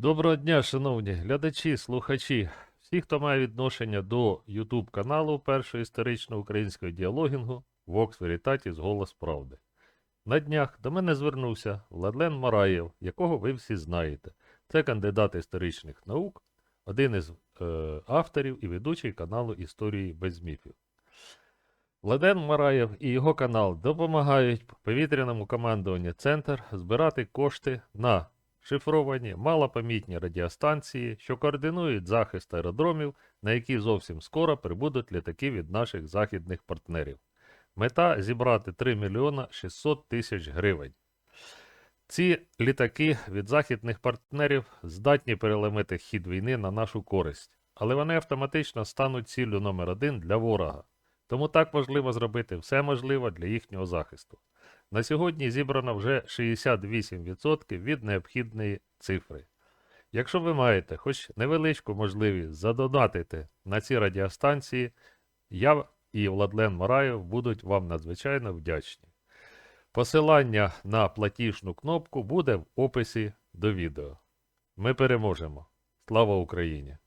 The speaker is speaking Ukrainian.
Доброго дня, шановні глядачі, слухачі, всі, хто має відношення до YouTube каналу першого історичного українського діалогінгу Vox Veritatis Голос Правди. На днях до мене звернувся Владлен Мараєв, якого ви всі знаєте. Це кандидат історичних наук, один із е, авторів і ведучий каналу Історії без міфів. Владен Мараєв і його канал допомагають повітряному командуванню Центр збирати кошти на шифровані малопомітні радіостанції, що координують захист аеродромів, на які зовсім скоро прибудуть літаки від наших західних партнерів. Мета зібрати 3 мільйона 600 тисяч гривень. Ці літаки від західних партнерів здатні переломити хід війни на нашу користь, але вони автоматично стануть ціллю номер один для ворога. Тому так важливо зробити все можливе для їхнього захисту. На сьогодні зібрано вже 68% від необхідної цифри. Якщо ви маєте хоч невеличку можливість задонатити на ці радіостанції, я і Владлен Мараєв будуть вам надзвичайно вдячні. Посилання на платіжну кнопку буде в описі до відео. Ми переможемо. Слава Україні!